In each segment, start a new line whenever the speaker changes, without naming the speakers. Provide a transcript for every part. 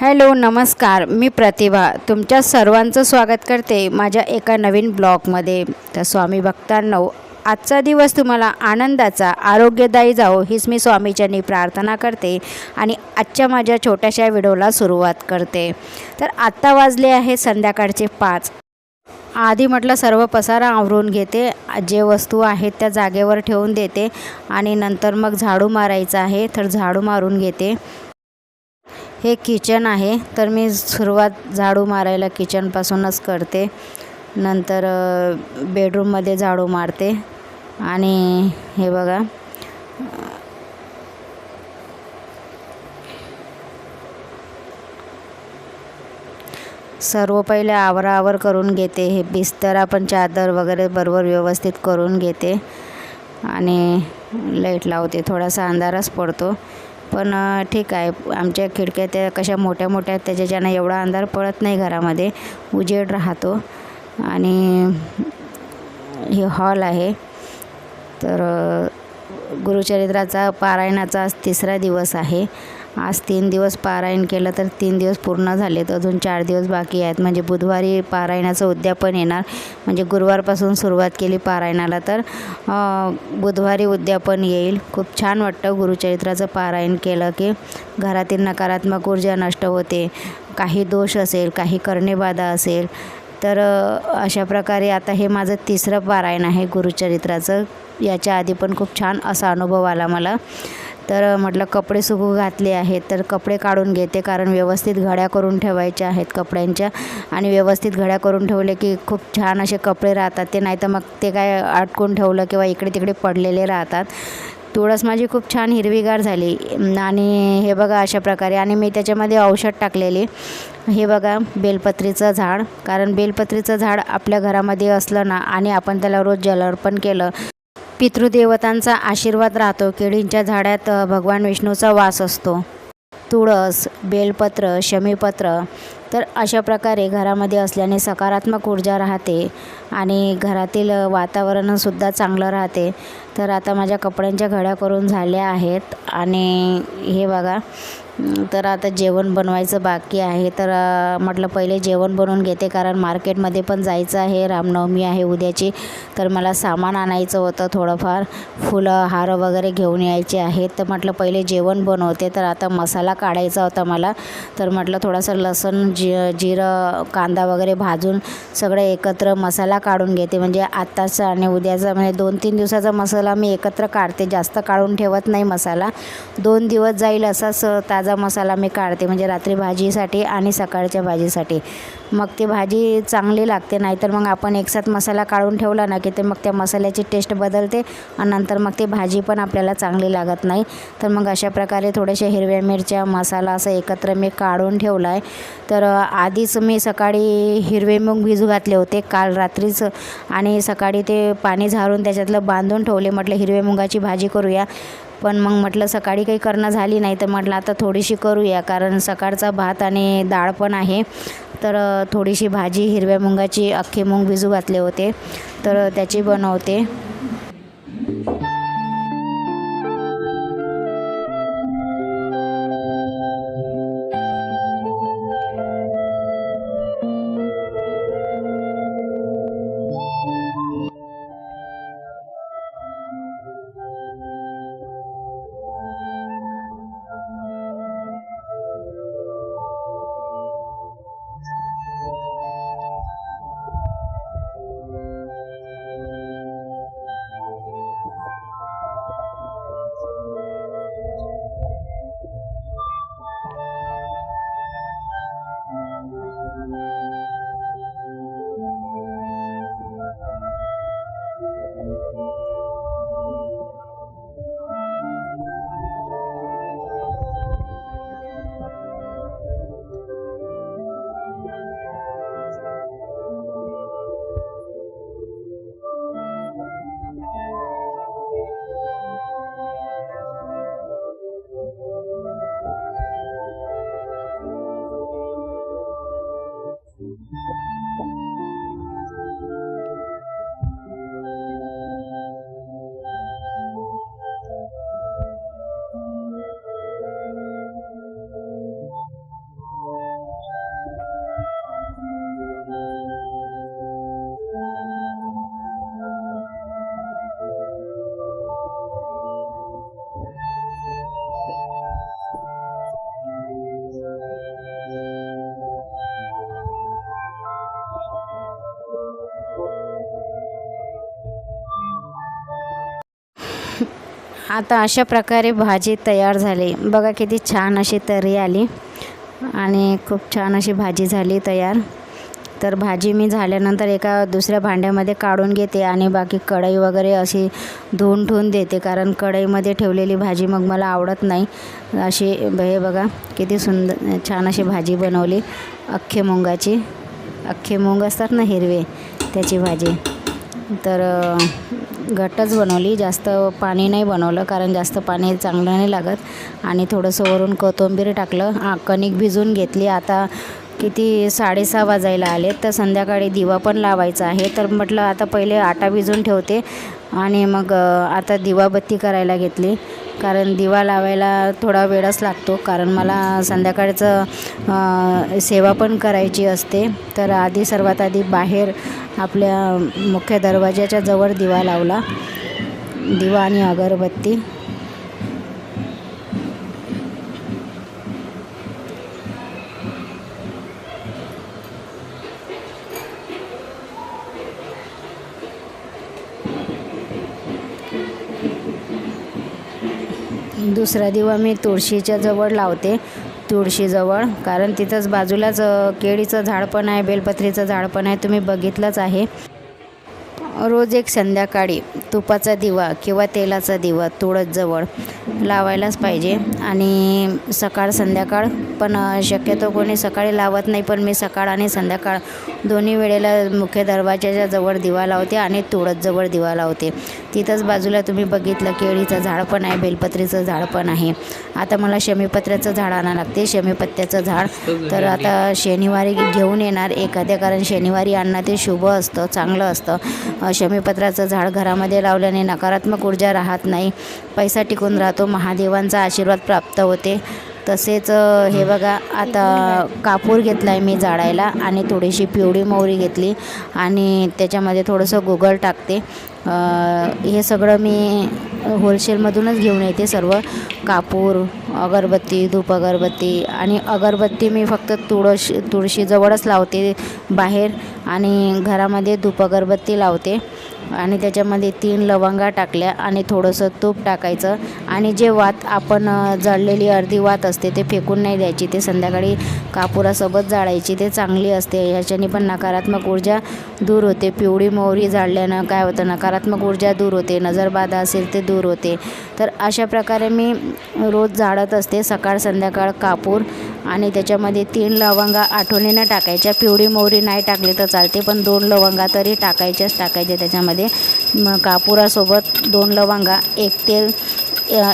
Hello नमस्कार. मी प्रतिभा. तुमच्या सर्वांचं स्वागत करते माझ्या एका नवीन ब्लॉगमध्ये. तर स्वामी भक्तांनो आजचा दिवस तुम्हाला आनंदाचा आरोग्यदायी जावो हीच मी स्वामीच्यांनी प्रार्थना करते आणि आजच्या माझ्या छोट्याशा व्हिडिओला सुरुवात करते. तर आत्ता वाजले आहे संध्याकाळचे पाच. आधी म्हटलं सर्व पसारा आवरून घेते जे वस्तू आहेत त्या जागेवर ठेवून देते आणि नंतर मग झाडू मारायचं आहे तर झाडू मारून घेते. हे किचन आहे. तर मी सुरुवात झाडू मारायला किचनपासूनच करते. नंतर बेडरूममध्ये झाडू मारते. आणि हे बघा. सर्व पहिले आवराआवर करून घेते. हे बिस्तर पण चादर वगैरे बरोबर व्यवस्थित करून घेते. आणि लाइट लावते. थोडासा अंधारच पडतो. पण ठीक आहे. आमच्या खिडक्या त्या कशा मोठ्या मोठ्या आहेत त्याच्याच्यानं एवढा अंधार पडत नाही घरामध्ये उजेड राहतो. आणि हे हॉल आहे. तर गुरुचरित्राचा पारायणाचा आज तिसरा दिवस आहे. आज तीन दिवस पारायण केलं तर तीन दिवस पूर्ण झालेत. अजून चार दिवस बाकी आहेत. म्हणजे बुधवारी पारायणाचं उद्यापन येणार. म्हणजे गुरुवारपासून सुरुवात केली पारायणाला तर बुधवारी उद्यापन येईल. खूप छान वाटतं गुरुचरित्राचं पारायण केलं की घरातील नकारात्मक ऊर्जा नष्ट होते. काही दोष असेल काही करणेबाधा असेल. तर अशा प्रकारे आता हे माझं तिसरं पारायण आहे गुरुचरित्राचं. याच्या आधी पण खूप छान असा अनुभव आला मला. तर म्हटलं कपडे सुकू घातले आहेत तर कपडे काढून घेते कारण व्यवस्थित घड्या करून ठेवायच्या आहेत कपड्यांच्या. आणि व्यवस्थित घड्या करून ठेवले की खूप छान असे कपडे राहतात. ते नाही तर मग ते काय अटकून ठेवलं किंवा इकडे तिकडे पडलेले राहतात. तुळस माझी खूप छान हिरवीगार झाली. आणि हे बघा अशा प्रकारे. आणि मी त्याच्यामध्ये औषध टाकलेली. हे बघा बेलपत्रीचं झाड. कारण बेलपत्रीचं झाड आपल्या घरामध्ये असलं ना आणि आपण त्याला रोज जलार्पण केलं पितृदेवतांचा आशीर्वाद राहतो. केळींच्या झाडात भगवान विष्णूचा वास असतो. तुळस बेलपत्र शमीपत्र तर अशा प्रकारे घरामध्ये असल्याने सकारात्मक ऊर्जा राहते आणि घरातील वातावरणसुद्धा चांगलं राहते. तर आता माझ्या कपड्यांच्या घड्या करून झाल्या आहेत आणि हे बघा तर आता जेवण बनवायचं बाकी आहे. तर म्हटलं पहिले जेवण बनवून घेते कारण मार्केटमध्ये पण जायचं आहे. रामनवमी आहे उद्याची. तर मला सामान आणायचं होतं थोडंफार. फुलं हार वगैरे घेऊन यायचे आहेत. तर म्हटलं पहिले जेवण बनवते. तर आता मसाला काढायचा होता मला. तर म्हटलं थोडंसं लसूण जि जिरं कांदा वगैरे भाजून सगळं एकत्र मसाला काढून घेते. म्हणजे आत्ताचा आणि उद्याचा म्हणजे दोन तीन दिवसाचा मसाला मी एकत्र काढते. जास्त काढून ठेवत नाही मसाला. दोन दिवस जाईल असाच ताजा मसाला मी काढते. म्हणजे रात्री भाजीसाठी आणि सकाळच्या भाजीसाठी. मग ती भाजी चांगली लागते नाहीतर मग आपण एकसाथ मसाला काढून ठेवला ना की ते मग त्या मसाल्याची टेस्ट बदलते आणि नंतर मग ती भाजी पण आपल्याला चांगली लागत नाही. तर मग अशा प्रकारे थोड्याशा हिरव्या मिरच्या मसाला असं एकत्र मी काढून ठेवला आहे तर आधीच मी सकाळी हिरवे मूग भिजू घातले होते काल रात्रीच आणि सकाळी ते पाणी झारून त्याच्यातलं बांधून ठेवले म्हटलं हिरव्या मुगाची भाजी करूया. पण मग म्हटलं सकाळी काही करणं झाली नाही तर म्हटलं आता थोडीशी करूया. कारण सकाळचा भात आणि डाळ पण आहे. तर थोडीशी भाजी हिरव्या मुगाची अख्खे मूग भिजू घातले होते. तर त्याची बनवते. आता अशा प्रकारे भाजी तयार झाली. बघा किती छान अशी तरी आली. आणि खूप छान अशी भाजी झाली तयार. तर भाजी मी झाल्यानंतर एका दुसऱ्या भांड्यामध्ये काढून घेते आणि बाकी कढई वगैरे अशी धुवून ठेवून देते. कारण कढईमध्ये ठेवलेली भाजी मग मला आवडत नाही. अशी हे बघा किती सुंदर छान अशी भाजी बनवली. अख्खे मुंगाची. अख्खे मुंग असतात ना हिरवे त्याची भाजी. तर घट्टच बनवली. जास्त पाणी नाही बनवलं कारण जास्त पाणी चांगलं नाही लागत आणि थोडंसं वरून कोथिंबीर टाकलं. कणिक भिजवून घेतली. आता किती साडेसहा वाजायला आले तर संध्याकाळी दिवा पण लावायचा आहे. तर म्हटलं आता पहिले आटा भिजून ठेवते आणि मग आता दिवाबत्ती करायला घेतली. कारण दिवा लावायला थोडा वेळच लागतो कारण मला संध्याकाळचं सेवा पण करायची असते. तर आधी सर्वात आधी बाहेर आपल्या मुख्य दरवाजाच्या जवळ दिवा लावला. दिवा आणि अगरबत्ती. दुसरा दिवा मी तुळशीच्या जवळ लावते तुळशीजवळ. कारण तिथंच बाजूलाच केळीचं झाड पण आहे बेलपत्रीचं झाड पण आहे तुम्ही बघितलंच आहे. रोज एक संध्याकाळी तुपाचा दिवा किंवा तेलाचा दिवा तुळसजवळ लावायलाच पाहिजे. आणि सकाळ संध्याकाळ पण शक्यतो कोणी सकाळी लावत नाही पण मी सकाळ आणि संध्याकाळ दोन्ही वेळेला मुख्य दरवाजाच्या जवळ दिवा लावते आणि तुळसजवळ दिवा लावते. तिथंच बाजूला तुम्ही बघितलं केळीचं झाड पण आहे बेलपत्रीचं झाड पण आहे. आता मला शमीपत्र्याचं झाड आणावं लागते शमीपत्त्याचं झाड. तर आता शनिवारी घेऊन येणार एखाद्या कारण शनिवारी आणणं ते शुभ असतं चांगलं असतं. शमीपत्राचं झाड घरामध्ये लावल्याने नकारात्मक ऊर्जा राहत नाही. पैसा टिकून राहतो महादेवांचा आशीर्वाद प्राप्त होते. तसेच हे बघा आता कापूर घेतला आहे मी जाळायला आणि थोडीशी पिवळी मोहरी घेतली आणि त्याच्यामध्ये थोडंसं गुगळ टाकते. हे सगळं मी होलसेलमधूनच घेऊन येते सर्व. कापूर अगरबत्ती धूप अगरबत्ती आणि अगरबत्ती मी फक्त तुळस तुळशीजवळच लावते बाहेर आणि घरामध्ये धूप अगरबत्ती लावते. आणि त्याच्यामध्ये तीन लवंगा टाकल्या आणि थोडंसं तूप टाकायचं. आणि जे वात आपण जाळलेली जळलेली अर्धी वात असते ते फेकून नाही द्यायची. ते संध्याकाळी कापुरासोबत जाळायची. ते चांगली असते. ह्याच्याने पण नकारात्मक ऊर्जा दूर होते. पिवळी मोहरी जाळल्यानं काय होतं? नकारात्मक ऊर्जा दूर होते. नजरबाधा असेल ते दूर होते. तर अशा प्रकारे मी रोज जाळत असते. सकाळ संध्याकाळ कापूर आणि त्याच्यामध्ये तीन लवंगा आठवणीनं टाकायच्या. पिवळी मोहरी नाही टाकली तर चालते पण दोन लवंगा तरी टाकायच्याच टाकायचे त्याच्यामध्ये. मग कापुरासोबत दोन लवंगा एक तेल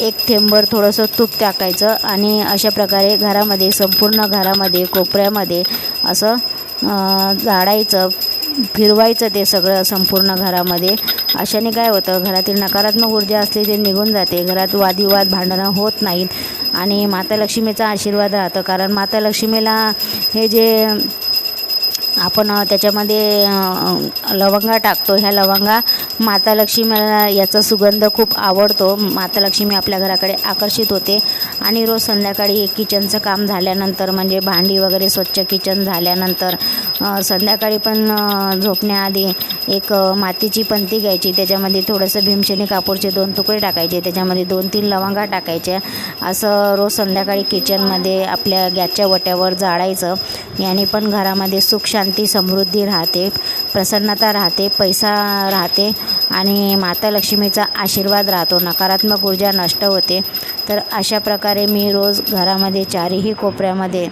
एक थेंबर थोडंसं तूप टाकायचं आणि अशा प्रकारे घरामध्ये संपूर्ण घरामध्ये कोपऱ्यामध्ये असं झाडायचं फिरवायचं ते सगळं संपूर्ण घरामध्ये. अशाने काय होतं घरातील नकारात्मक ऊर्जा असली ते निघून जाते. घरात वादविवाद भांडणं होत नाहीत. आणि माता लक्ष्मीचा आशीर्वाद राहतो. कारण माता लक्ष्मीला हे जे आपण त्याच्यामध्ये लवंगा टाकतो ह्या लवंगा माता लक्ष्मीला याचा सुगंध खूप आवडतो. माता लक्ष्मी आपल्या घराकडे आकर्षित होते. आणि रोज संध्याकाळी किचनचं काम झाल्यानंतर म्हणजे भांडी वगैरे स्वच्छ किचन झाल्यानंतर संध्याकाळी पण झोपण्याआधी एक मातीची पंती घ्यायची. त्याच्यामध्ये थोडंसं भीमशेनी कापूरचे दोन तुकडे टाकायचे. त्याच्यामध्ये दोन तीन लवंगा टाकायच्या असं रोज संध्याकाळी किचनमध्ये आपल्या गॅसच्या वट्यावर जाळायचं. याने पण घरामध्ये सुख शांती समृद्धी राहते. प्रसन्नता राहते पैसा राहते आणि माता लक्ष्मीचा आशीर्वाद राहतो. नकारात्मक ऊर्जा नष्ट होते. तर अशा प्रकारे मी रोज घरामध्ये चारही कोपऱ्यामध्ये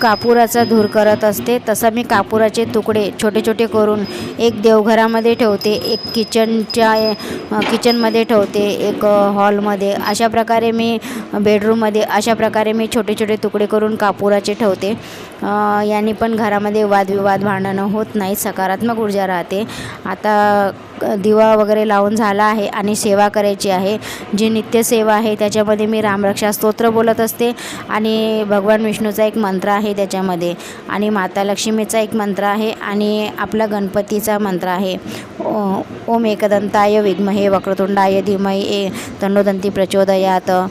कापुराचा धूर करत असते. तसा मी कापुराचे तुकडे छोटे छोटे करून एक देवघरामध्ये ठेवते एक किचनच्या किचनमध्ये ठेवते एक हॉलमध्ये. अशा प्रकारे मी बेडरूममध्ये अशा प्रकारे मी छोटे छोटे तुकडे करून कापुराचे ठेवते. यांनी याने पण घरामध्ये वादविवाद भांडणं होत नाहीच सकारात्मक ऊर्जा राहते. आता दिवा वगैरे लावून झाला आहे आणि सेवा करायची आहे. जी नित्यसेवा आहे त्याच्यामध्ये मी रामरक्षा स्तोत्र बोलत असते आणि भगवान विष्णूचा एक मंत्र आहे त्याच्यामध्ये. आणि माता लक्ष्मीचा एक मंत्र आहे आणि आपला गणपतीचा मंत्र आहे. ओ- ओम एकदंताय विद्महे वक्रतुंडाय धीमय ए तन्नोदंती प्रचोदयात.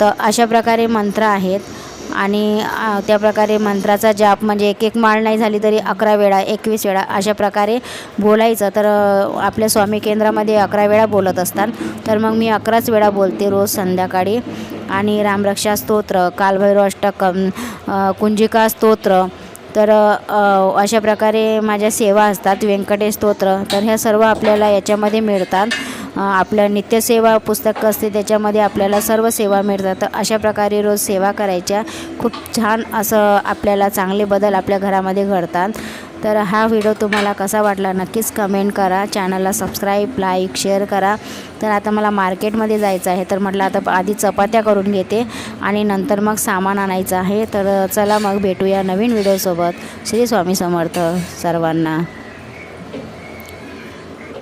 तर अशा प्रकारे मंत्र आहेत. आणि त्या प्रकारे मंत्राचा जाप म्हणजे एक एक माळ नाही झाली तरी अकरा वेळा एकवीस वेळा अशा प्रकारे बोलायचं. तर आपल्या स्वामी केंद्रामध्ये अकरा वेळा बोलत असतात. तर मग मी अकराच वेळा बोलते रोज संध्याकाळी. आणि रामरक्षा स्तोत्र कालभैरव अष्टकम कुंजिका स्तोत्र. तर अशा प्रकारे माझ्या सेवा असतात. व्यंकटेश स्तोत्र. तर ह्या सर्व आपल्याला याच्यामध्ये मिळतात. आपलं नित्यसेवा पुस्तक असते त्याच्यामध्ये आपल्याला सर्व सेवा मिळतात. तर अशा प्रकारे रोज सेवा करायच्या. खूप छान असं आपल्याला चांगले बदल आपल्या घरामध्ये घडतात. तर हा व्हिडिओ तुम्हाला कसा वाटला नक्कीच कमेंट करा. चॅनलला सबस्क्राईब लाईक शेअर करा. तर आता मला मार्केटमध्ये जायचं आहे तर म्हटलं आता आधी चपात्या करून घेते आणि नंतर मग सामान आणायचं आहे. तर चला मग भेटूया नवीन व्हिडिओसोबत. श्री स्वामी समर्थ सर्वांना.